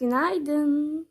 Günaydın.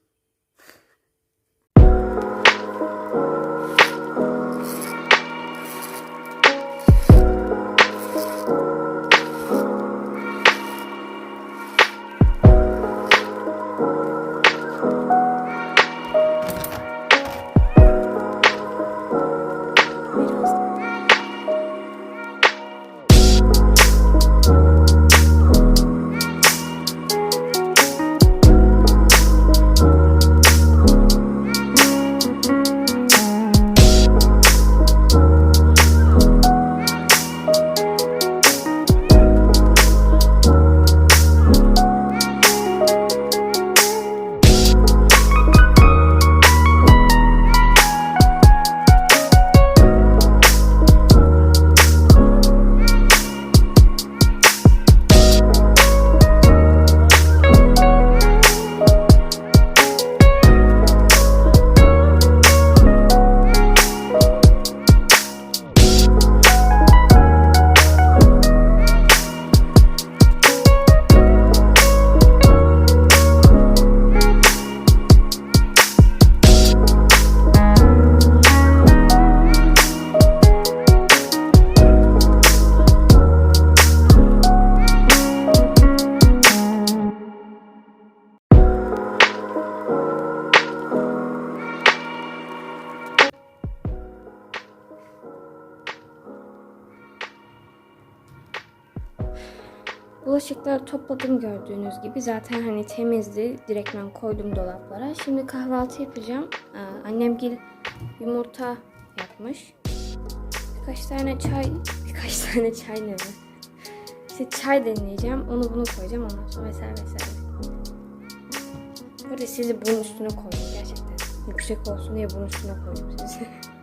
Bulaşıkları topladım gördüğünüz gibi. Zaten hani temizdi. Direktmen koydum dolaplara. Şimdi kahvaltı yapacağım. Aa, annem gel yumurta yapmış. Birkaç tane çay, birkaç tane çay ne mi? İşte çay demleyeceğim. Onu bunu koyacağım ondan sonra vesaire vesaire. Burada sizi bunun üstüne koydum gerçekten. Yüksek olsun diye bunun üstüne koydum sizi.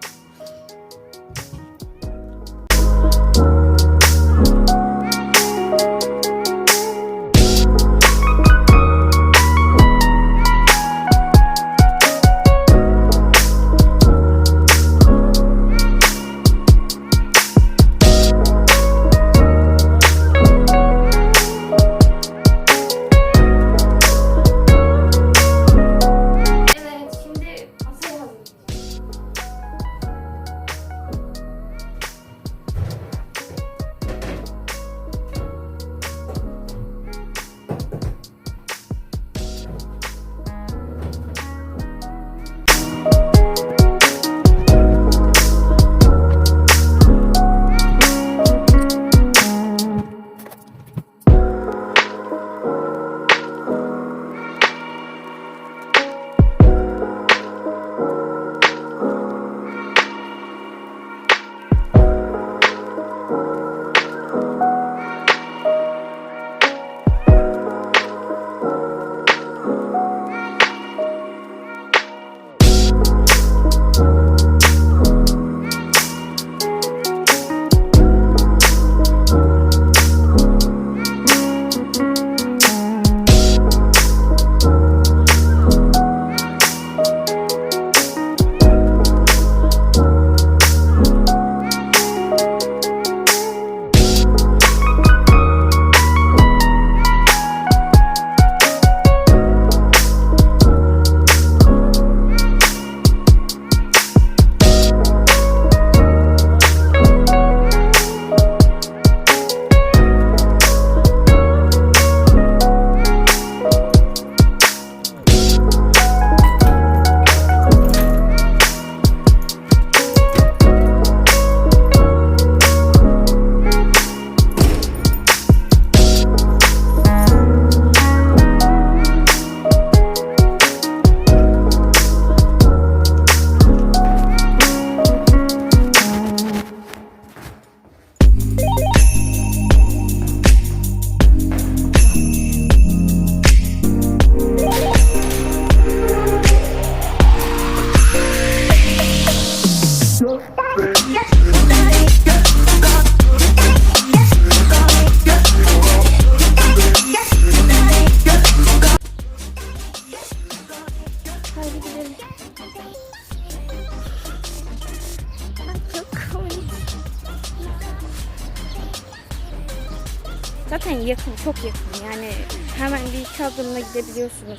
çok yakın. Yani hemen bir iki adımla gidebiliyorsunuz.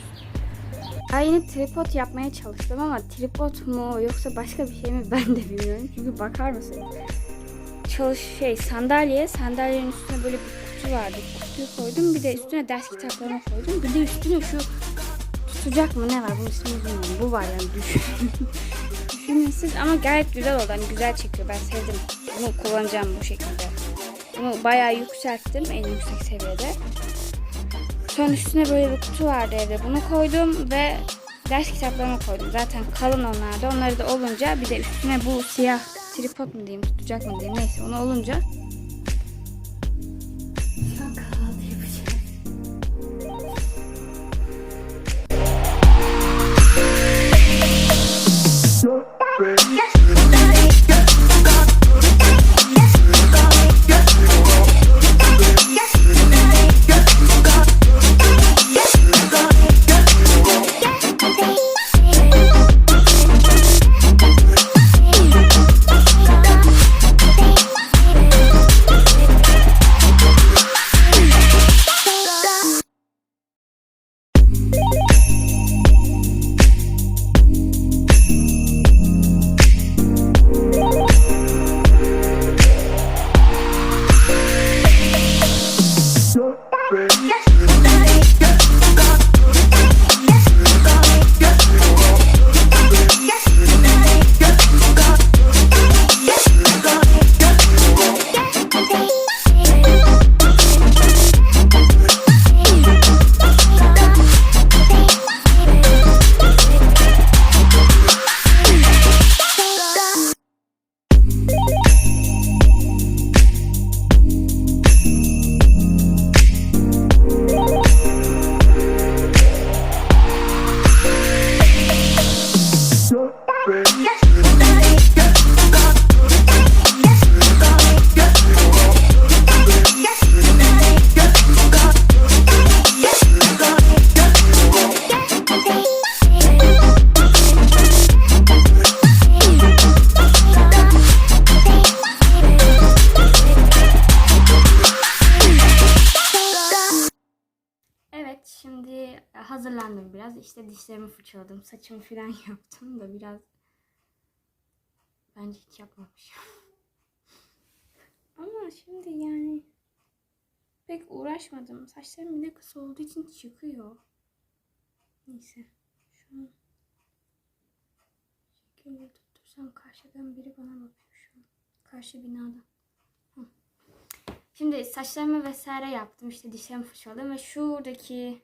Ben yine tripod yapmaya çalıştım ama tripod mu yoksa başka bir şey mi ben de bilmiyorum. Çünkü bakar mısın? Çalış şey sandalye, sandalyenin üstüne böyle bir kutu vardı. Kutuyu koydum bir de üstüne ders kitaplarını koydum. Bir de üstüne şu tutacak mı ne var bunun ismini bilmiyorum. Bu var yani düşün. Düşünün siz ama gayet güzel oldu. Hani güzel çekiyor. Ben sevdim. Bunu kullanacağım bu şekilde. Bunu bayağı yükselttim en yüksek seviyede. Sonra üstüne böyle bir kutu vardı evde. Bunu koydum ve ders kitaplarımı koydum. Zaten kalın onlar da. Onları da olunca bir de üstüne bu siyah tripod mu diyeyim, tutacak mı diyeyim neyse onu olunca şu biraz. İşte dişlerimi fırçaladım. Saçımı falan yaptım da biraz bence hiç yapmamışım. Ama şimdi yani pek uğraşmadım. Saçlarım bir de kısa olduğu için çıkıyor. Neyse. Şu an şekilde tuttursam karşıdan biri bana bakıyor şu an. Karşı binada. Hı. Şimdi saçlarımı vesaire yaptım. İşte dişlerimi fırçaladım ve şuradaki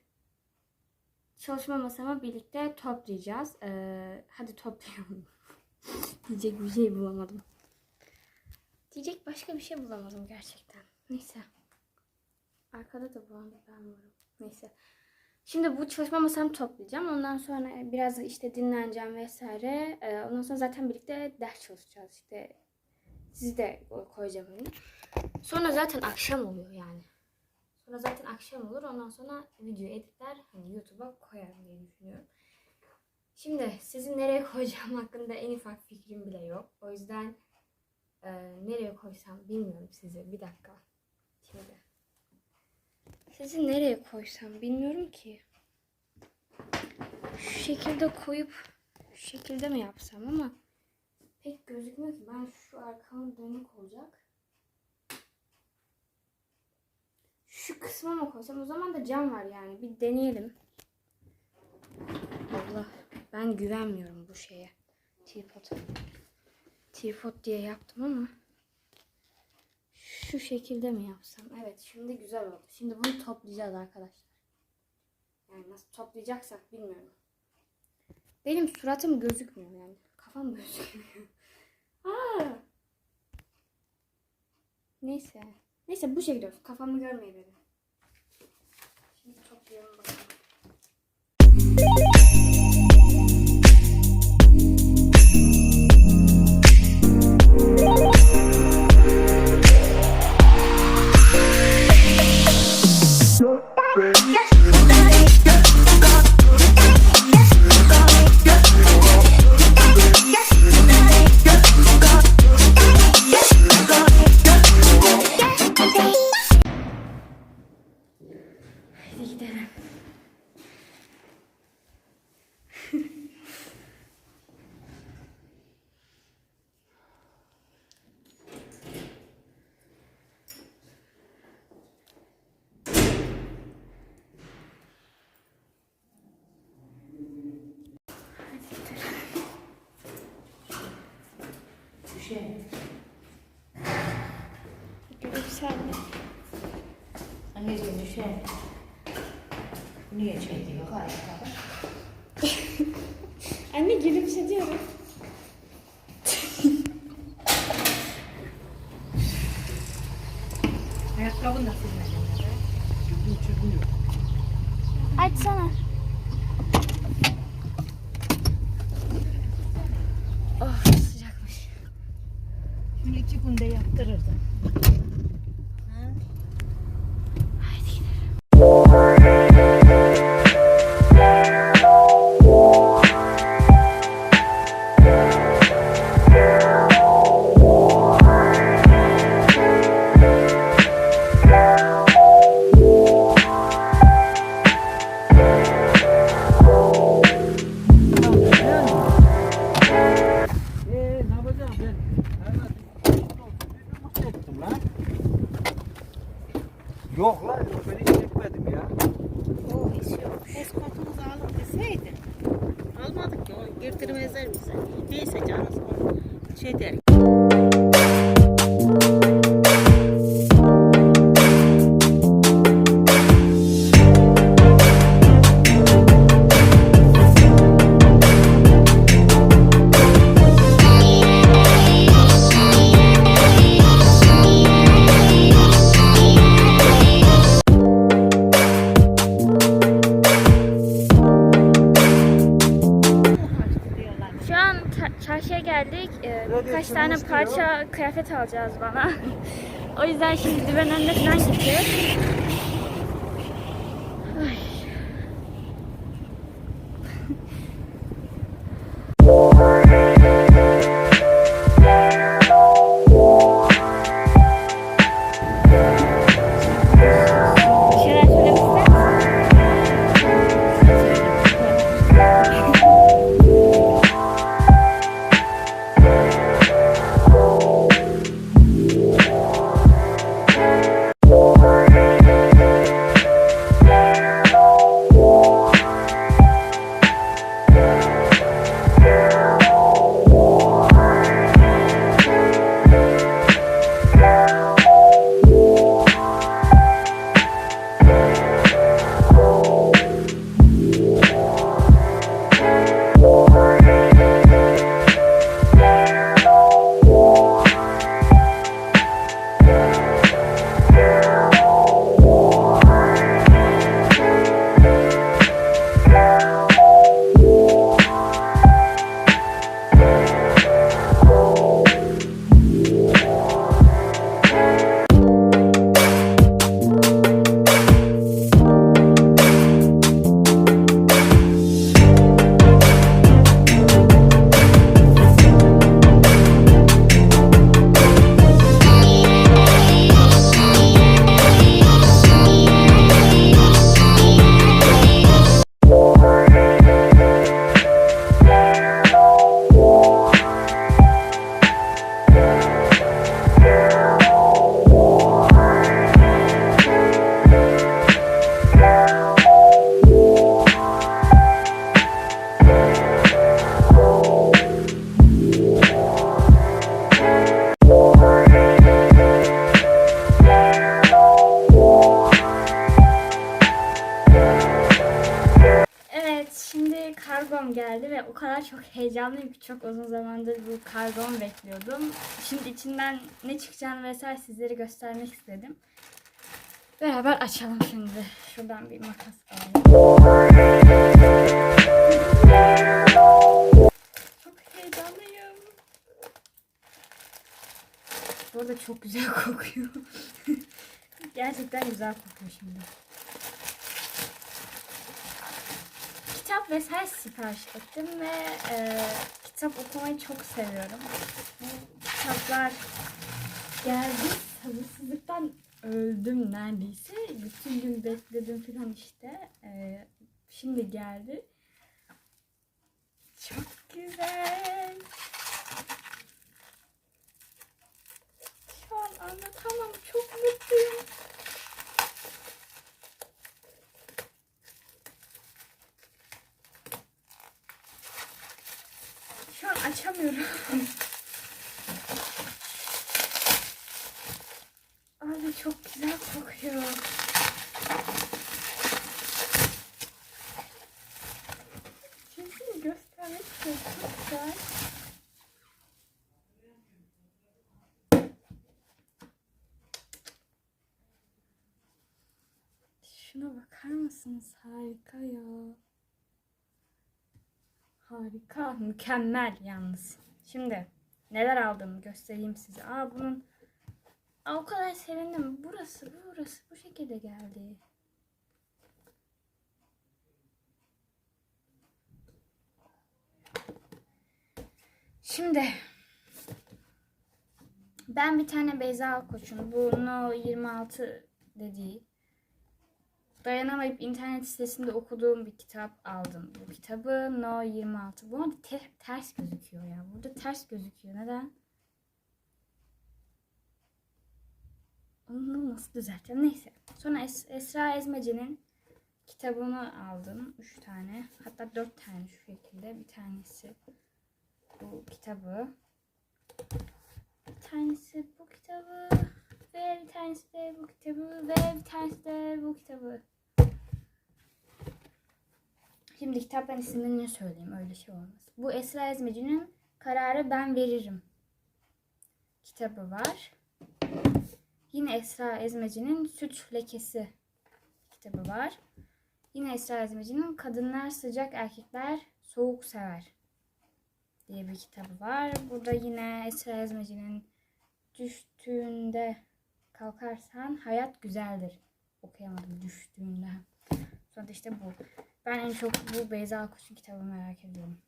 çalışma masamı birlikte toplayacağız. Ee, hadi toplayalım. Diyecek bir şey bulamadım. Diyecek başka bir şey bulamadım gerçekten. Neyse. Arkada da bu anda ben varım. Neyse. Şimdi bu çalışma masamı toplayacağım. Ondan sonra biraz işte dinleneceğim vesaire. Ee, ondan sonra zaten birlikte ders çalışacağız. İşte sizi de koyacağım. Sonra zaten akşam oluyor yani. Sonra zaten akşam olur. Ondan sonra video editler hani YouTube'a koyarım diye düşünüyorum. Şimdi sizi nereye koyacağım hakkında en ufak fikrim bile yok. O yüzden e, nereye koysam bilmiyorum size. Bir dakika. Şimdi. Sizi nereye koysam bilmiyorum ki. Şu şekilde koyup şu şekilde mi yapsam ama pek gözükmüyor ki. Ben şu arkamın dönük olacak. Şu kısma mı koysam? O zaman da cam var yani. Bir deneyelim. Allah. Ben güvenmiyorum bu şeye. Tripod. Tripod diye yaptım ama. Şu şekilde mi yapsam? Evet şimdi güzel oldu. Şimdi bunu toplayacağız arkadaşlar. Yani nasıl toplayacaksak bilmiyorum. Benim suratım gözükmüyor yani. Kafam gözükmüyor. Aa! Neyse. Neyse bu şekilde olsun. Kafamı görmeyi verin. Şey, Gülümserme. anneciğim şey. Niye şey diyor? Hayır, hayır. Anne gülümse diyorum. Ayakkabın da silmedin. Açsana. Alacağız bana. o yüzden şimdi düven önüne falan gideceğiz. Heyecanlıyım ki çok uzun zamandır bu kargomu bekliyordum. Şimdi içinden ne çıkacağını vesaire sizlere göstermek istedim. Beraber açalım şimdi. Şuradan bir makas alalım. Çok heyecanlıyım. Bu arada çok güzel kokuyor. Gerçekten güzel kokuyor şimdi. Kitap vesaire sipariş ettim ve e, kitap okumayı çok seviyorum. Kitaplar geldi sabırsızlıktan öldüm neredeyse. Bütün gün bekledim falan işte. E, şimdi geldi. Bilmiyorum. Abi çok güzel kokuyor. Çizgini göstermek için çok güzel. Şuna bakar mısınız? Harika ya. Harika, mükemmel yalnız. Şimdi neler aldığımı göstereyim size. Aa bunun Aa, o kadar sevindim. Burası, burası bu şekilde geldi. Şimdi ben bir tane Beyza Alkoç'un bu No 26 dediği dayanamayıp internet sitesinde okuduğum bir kitap aldım. Bu kitabı No 26. Bu arada te- ters gözüküyor ya. Burada ters gözüküyor. Neden? Onu nasıl düzelteceğim? Neyse. Sonra Es- Esra Ezmeci'nin kitabını aldım. Üç tane. Hatta dört tane şu şekilde. Bir tanesi bu kitabı. Bir tanesi bu kitabı. Ve bir tanesi de bu kitabı. Ve bir tanesi de bu kitabı. Şimdi kitaptan isimlerini söyleyeyim. Öyle şey olmaz. Bu Esra Ezmeci'nin Kararı Ben Veririm kitabı var. Yine Esra Ezmeci'nin Süt Lekesi kitabı var. Yine Esra Ezmeci'nin Kadınlar Sıcak Erkekler Soğuk Sever diye bir kitabı var. Burada yine Esra Ezmeci'nin Düştüğünde Kalkarsan Hayat Güzeldir. Okuyamadım düştüğünde. Sonra da işte bu. Ben en çok bu Beyza Akuş'un kitabını merak ediyorum.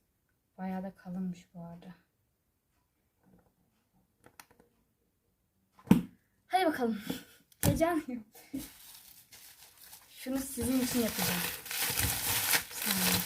Bayağı da kalınmış bu arada. Hadi bakalım. Heyecanlıyım. Şunu sizin için yapacağım. Bir saniye.